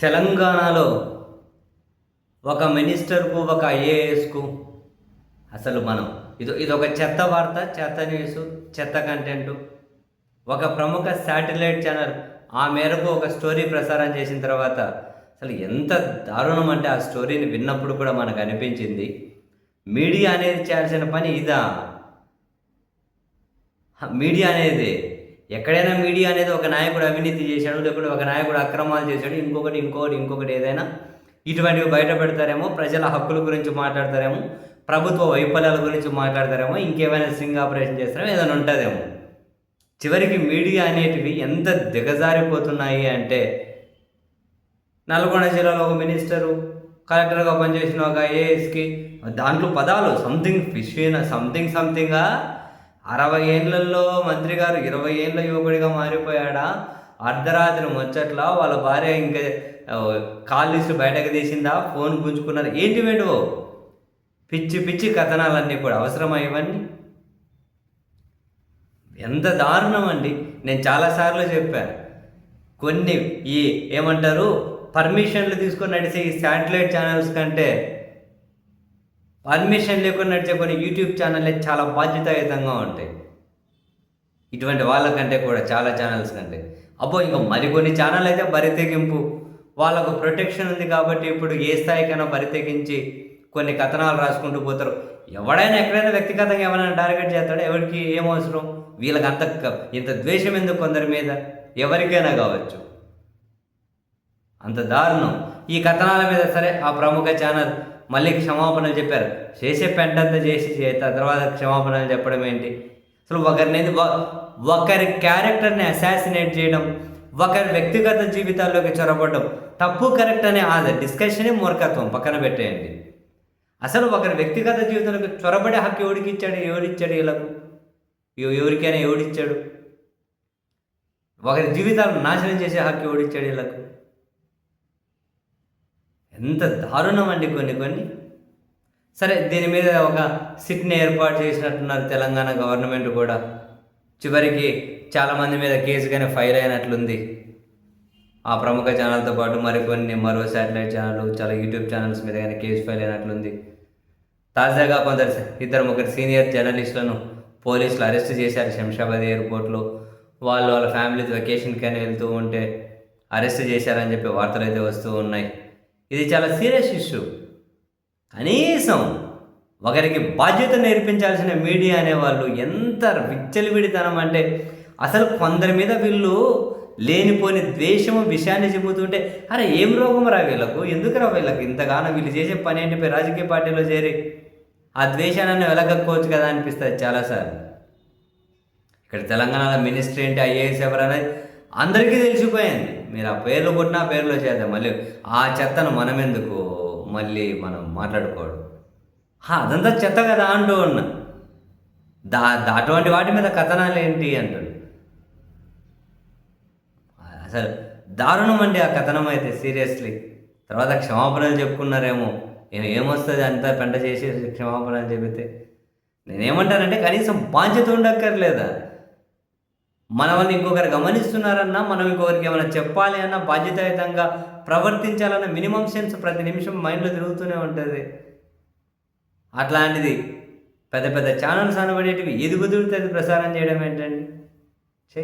తెలంగాణలో ఒక మినిస్టర్కు ఒక ఐఏఎస్కు అసలు మనం ఇది ఇది ఒక చెత్త వార్త చెత్త న్యూస్ చెత్త కంటెంట్. ఒక ప్రముఖ శాటిలైట్ ఛానల్ ఆ మేరకు ఒక స్టోరీ ప్రసారం చేసిన తర్వాత అసలు ఎంత దారుణం అంటే ఆ స్టోరీని విన్నప్పుడు కూడా మనకు అనిపించింది. మీడియా అనేది చేయాల్సిన పని ఇదా. మీడియా అనేది ఎక్కడైనా మీడియా అనేది ఒక నాయకుడు అవినీతి చేశాడు లేకపోతే ఒక నాయకుడు అక్రమాలు చేశాడు ఇంకొకటి ఇంకొకటి ఇంకొకటి ఏదైనా ఇటువంటివి బయట పెడతారేమో ప్రజల హక్కుల గురించి మాట్లాడతారేమో ప్రభుత్వ వైఫల్యాల గురించి మాట్లాడతారేమో ఇంకేమైనా సింగ్ ఆపరేషన్ చేస్తారేమో ఏదైనా ఉంటుందేమో. చివరికి మీడియా అనేటివి ఎంత దిగజారిపోతున్నాయి అంటే నల్గొండ జిల్లాలో ఒక మినిస్టరు కలెక్టర్గా పనిచేసిన ఒక ఏఎస్కి దాంట్లో పదాలు సంథింగ్ ఫిషిన్ సంథింగ్ సంథింగ్గా అరవై ఏళ్ళల్లో మంత్రి గారు ఇరవై ఏళ్ళ యువకుడిగా మారిపోయాడా? అర్ధరాత్రి ముచ్చట్ల వాళ్ళ భార్య ఇంకా ఆ, కాల్ బయటకు తీసిందా? ఫోన్ గుంజుకున్నారు ఏంటి వేడు పిచ్చి పిచ్చి కథనాలన్నీ కూడా అవసరమా ఇవన్నీ? ఎంత దారుణం అండి నేను చాలాసార్లు చెప్పాను కొన్ని ఈ ఏమంటారు పర్మిషన్లు తీసుకొని నడిచే ఈ శాటిలైట్ ఛానల్స్ కంటే పర్మిషన్ లేకుండా నడిచే కొన్ని యూట్యూబ్ ఛానల్లే చాలా బాధ్యతాయుతంగా ఉంటాయి. ఇటువంటి వాళ్ళకంటే కూడా చాలా ఛానల్స్ కంటే. అబ్బో ఇంకా మరికొన్ని ఛానల్ అయితే బరితెగింపు. వాళ్ళకు ప్రొటెక్షన్ ఉంది కాబట్టి ఇప్పుడు ఏ స్థాయికైనా బరితెగించి కొన్ని కథనాలు రాసుకుంటూ పోతారు. ఎవడైనా ఎక్కడైనా వ్యక్తిగతంగా ఎవరైనా టార్గెట్ చేస్తాడో ఎవరికి ఏం అవసరం? వీళ్ళకి అంత ఇంత ద్వేషం ఎందుకు కొందరి మీద? ఎవరికైనా కావచ్చు. అంత దారుణం. ఈ కథనాల మీద సరే ఆ ప్రముఖ ఛానల్ మళ్ళీ క్షమాపణలు చెప్పారు. చేసే పెంటంతా చేసి చే- తర్వాత క్షమాపణలు చెప్పడం ఏంటి? అసలు ఒకరిని ఒకరి క్యారెక్టర్ని అసాసినేట్ చేయడం ఒకరి వ్యక్తిగత జీవితాల్లోకి చొరబడడం తప్పు కరెక్ట్ అనే ఆ డిస్కషనే మూర్ఖత్వం పక్కన పెట్టేయండి. అసలు ఒకరి వ్యక్తిగత జీవితంలోకి చొరబడే హక్కు ఎవడికి ఇచ్చాడు? ఎవడిచ్చాడు వీళ్ళకు? ఎవరికైనా ఎవడిచ్చాడు? ఒకరి జీవితాలను నాశనం చేసే హక్కు ఎవడిచ్చాడు వీళ్ళకు? ఎంత దారుణం అండి కొన్ని కొన్ని. సరే దీని మీద ఒక సిట్ని ఏర్పాటు చేసినట్టున్నారు తెలంగాణ గవర్నమెంట్ కూడా. చివరికి చాలామంది మీద కేసు కానీ ఫైల్ అయినట్లుంది. ఆ ప్రముఖ ఛానల్తో పాటు మరికొన్ని మరో శాటిలైట్ ఛానల్ చాలా యూట్యూబ్ ఛానల్స్ మీద కానీ కేసు ఫైల్ అయినట్లుంది. తాజాగా కొందరు ఇద్దరు ముగ్గురు సీనియర్ జర్నలిస్టులను పోలీసులు అరెస్ట్ చేశారు శంషాబాద్ ఎయిర్పోర్ట్లో. వాళ్ళు వాళ్ళ ఫ్యామిలీతో వెకేషన్కి అని వెళ్తూ ఉంటే అరెస్ట్ చేశారని చెప్పి వార్తలు అయితే వస్తూ ఉన్నాయి. ఇది చాలా సీరియస్ ఇష్యూ. కనీసం ఒకరికి బాధ్యత నేర్పించాల్సిన మీడియా అనేవాళ్ళు ఎంత విచ్చలవిడితనం అంటే అసలు కొందరి మీద వీళ్ళు లేనిపోని ద్వేషము విషయాన్ని చెబుతుంటే అరే ఏం రోగం రా వీళ్ళకు? ఎందుకు రా వీళ్ళకి? ఇంతగానో వీళ్ళు చేసే పని ఏంటిపై రాజకీయ పార్టీలో చేరి ఆ ద్వేషాన్ని వెలగక్కోవచ్చు కదా అనిపిస్తుంది చాలాసార్లు. ఇక్కడ తెలంగాణలో మినిస్టర్ ఏంటి? ఐఏఎస్ ఎవరనేది అందరికీ తెలిసిపోయింది. మీరు ఆ పేర్లు కొట్టినా ఆ వచ్చేద్దాం మళ్ళీ ఆ చెత్తను మనం ఎందుకు మళ్ళీ మనం మాట్లాడుకోవడం? అదంతా చెత్త కదా అంటూ ఉన్నా. దా అటువంటి వాటి మీద కథనాలు ఏంటి అంటాడు అసలు దారుణం అండి ఆ కథనం అయితే సీరియస్లీ. తర్వాత క్షమాపణలు చెప్పుకున్నారేమో. నేను ఏమొస్తుంది అంతా పెంట చేసి క్షమాపణలు చెబితే? నేనేమంటానంటే కనీసం బాధ్యత ఉండక్కర్లేదా? మన వాళ్ళు ఇంకొకరు గమనిస్తున్నారన్నా మనం ఇంకొకరికి ఏమైనా చెప్పాలి అన్న బాధ్యతాయుతంగా ప్రవర్తించాలన్న మినిమం సెన్స్ ప్రతి నిమిషం మైండ్లో తిరుగుతూనే ఉంటుంది. అట్లాంటిది పెద్ద పెద్ద ఛానల్స్ అనబడేటివి ఏది ప్రసారం చేయడం ఏంటండి? చే